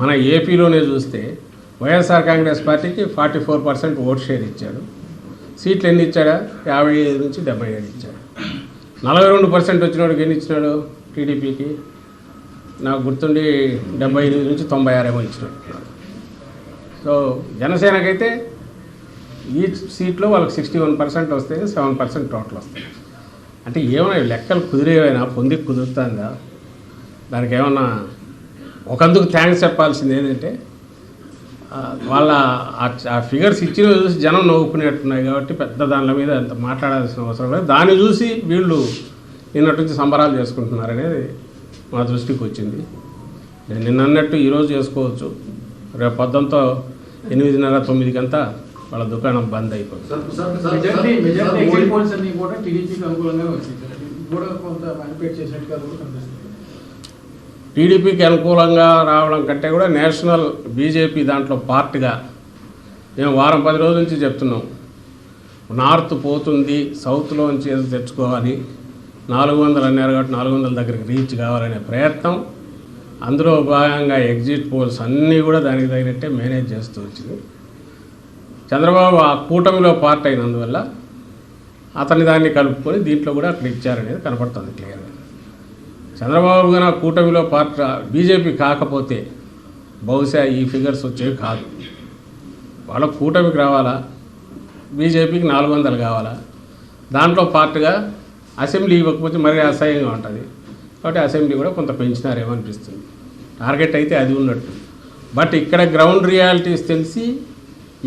మన ఏపీలోనే చూస్తే వైఎస్ఆర్ కాంగ్రెస్ పార్టీకి forty four percent vote share ఇచ్చాడు. సీట్లు ఎన్ని ఇచ్చాడా? యాభై ఐదు నుంచి డెబ్బై ఏడు ఇచ్చాడు. నలభై రెండు పర్సెంట్ వచ్చినోడికి ఎన్ని ఇచ్చినాడు టీడీపీకి? నాకు గుర్తుండి డెబ్బై ఎనిమిది నుంచి తొంభై ఆరేమో ఇచ్చినాడు. సో జనసేనకైతే ఈ సీట్లో వాళ్ళకి సిక్స్టీ వన్ పర్సెంట్ వస్తే సెవెన్ పర్సెంట్ టోటల్ వస్తాయి. అంటే ఏమైనా లెక్కలు కుదిరేవైనా పొంది కుదురుతుందా? దానికి ఏమన్నా ఒకందుకు థ్యాంక్స్ చెప్పాల్సింది ఏంటంటే వాళ్ళ ఆ- ఫిగర్స్ ఇచ్చిన చూసి జనం నవ్వుకునేట్టున్నాయి కాబట్టి పెద్ద దానిల మీద అంత మాట్లాడాల్సిన అవసరం లేదు. దాన్ని చూసి వీళ్ళు నిన్నటి నుంచి సంబరాలు చేసుకుంటున్నారు అనేది మా దృష్టికి వచ్చింది. నేను నిన్న అన్నట్టు ఈరోజు చేసుకోవచ్చు. రేపు పొద్దుంతో ఎనిమిదిన్నర తొమ్మిదికంతా వాళ్ళ దుకాణం బంద్ అయిపోతుంది. టీడీపీకి అనుకూలంగా రావడం కంటే కూడా నేషనల్ బీజేపీ దాంట్లో పార్ట్గా మేము వారం పది రోజుల నుంచి చెప్తున్నాం. నార్త్ పోతుంది సౌత్లోంచి ఏదో తెచ్చుకోవాలి. నాలుగు వందలు అన్నారు కాబట్టి నాలుగు వందల దగ్గరికి రీచ్ కావాలనే ప్రయత్నం. అందులో భాగంగా ఎగ్జిట్ పోల్స్ అన్నీ కూడా దానికి తగినట్టే మేనేజ్ చేస్తూ వచ్చింది. చంద్రబాబు ఆ కూటమిలో పార్ట్ అయినందువల్ల అతని దాన్ని కలుపుకొని దీంట్లో కూడా అక్కడ ఇచ్చారనేది కనపడుతుంది క్లియర్గా. చంద్రబాబు గారు కూటమిలో పార్ట్ బీజేపీ కాకపోతే బహుశా ఈ ఫిగర్స్ వచ్చేవి కాదు. వాళ్ళ కూటమికి రావాలా? బీజేపీకి నాలుగు వందలు కావాలా? దాంట్లో పార్ట్గా అసెంబ్లీ ఇవ్వకపోతే మరీ అసహ్యంగా ఉంటుంది. కాబట్టి అసెంబ్లీ కూడా కొంత పెంచినారేమో అనిపిస్తుంది. టార్గెట్ అయితే అది ఉన్నట్టు. బట్ ఇక్కడ గ్రౌండ్ రియాలిటీస్ తెలిసి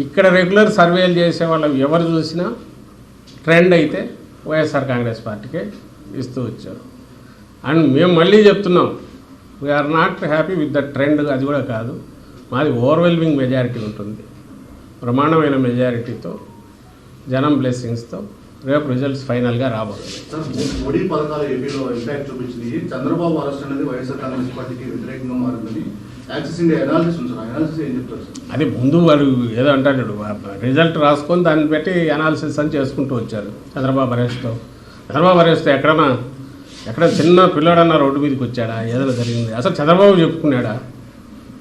ఇక్కడ రెగ్యులర్ సర్వేలు చేసే వాళ్ళు ఎవరు చూసినా ట్రెండ్ అయితే వైఎస్ఆర్ కాంగ్రెస్ పార్టీకే ఇస్తూ వచ్చారు. అండ్ మేము మళ్ళీ చెప్తున్నాం we are not happy with the trend అది కూడా కాదు. మాది ఓవర్వెల్మింగ్ మెజారిటీ ఉంటుంది. బ్రహ్మాండమైన మెజారిటీతో జనం బ్లెస్సింగ్స్తో రేపు రిజల్ట్స్ ఫైనల్గా రాబోతుంది. సార్, మోడీ పథకాలు ఏపీలో ఇంపాక్ట్ చూపించింది. చంద్రబాబు అరెస్ట్ అనేది వైఎస్ఆర్ కాంగ్రెస్ పార్టీకి వ్యతిరేకంగా మారిందని అది ముందు వాడు ఏదో అంటాడు రిజల్ట్ రాసుకొని దాన్ని పెట్టి అనాలిసిస్ అని చేసుకుంటూ వచ్చారు చంద్రబాబు అరెస్ట్తో. చంద్రబాబు అరెస్ట్ ఎక్కడన్నా ఎక్కడ చిన్న పిల్లాడన్నా రోడ్డు మీదకి వచ్చాడా? ఏదైనా జరిగింది. అసలు చంద్రబాబు చెప్పుకున్నాడా?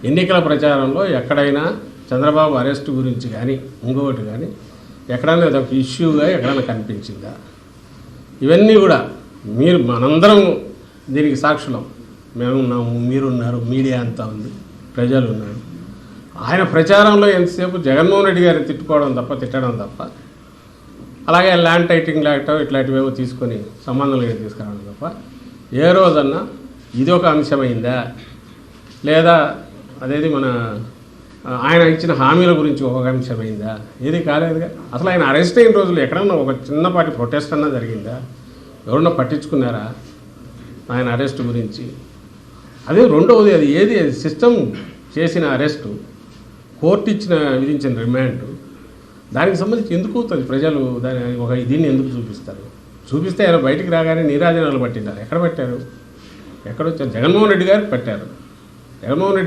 ఎన్నికల ప్రచారంలో ఎక్కడైనా చంద్రబాబు అరెస్ట్ గురించి కానీ ఇంకొకటి కానీ ఎక్కడైనా అది ఒక ఇష్యూగా ఎక్కడైనా కనిపించిందా? ఇవన్నీ కూడా మీరు మనందరం దీనికి సాక్షులం. మేమున్నాము మీరున్నారు మీడియా అంతా ఉంది ప్రజలు ఉన్నారు ఆయన ప్రచారంలో ఎంతసేపు జగన్మోహన్ రెడ్డి గారిని తిట్టుకోవడం తప్ప తిట్టడం తప్ప అలాగే ల్యాండ్ టైటింగ్ లాటో ఇట్లాంటివేవో తీసుకొని సంబంధం లేని తీసుకురావడం తప్ప ఏ రోజన్నా ఇది ఒక అంశమైందా? లేదా అదేది మన ఆయన ఇచ్చిన హామీల గురించి ఒక అంశమైందా? ఏది కాలేదుగా? అసలు ఆయన అరెస్ట్ అయిన రోజులు ఎక్కడన్నా ఒక చిన్నపాటి ప్రొటెస్ట్ అన్నా జరిగిందా? ఎవరన్నా పట్టించుకున్నారా ఆయన అరెస్ట్ గురించి? అదే రెండవది అది ఏది? సిస్టమ్ చేసిన అరెస్టు కోర్టు ఇచ్చిన విధించిన రిమాండ్ దానికి సంబంధించి ఎందుకు అవుతుంది ప్రజలు దాని ఒక దీన్ని ఎందుకు చూపిస్తారు? చూపిస్తే ఆయన బయటికి రాగానే నీరాజనాలు పట్టిండాలి. ఎక్కడ పెట్టారు? ఎక్కడ వచ్చారు? జగన్మోహన్ రెడ్డి గారికి పెట్టారు. జగన్మోహన్ రెడ్డి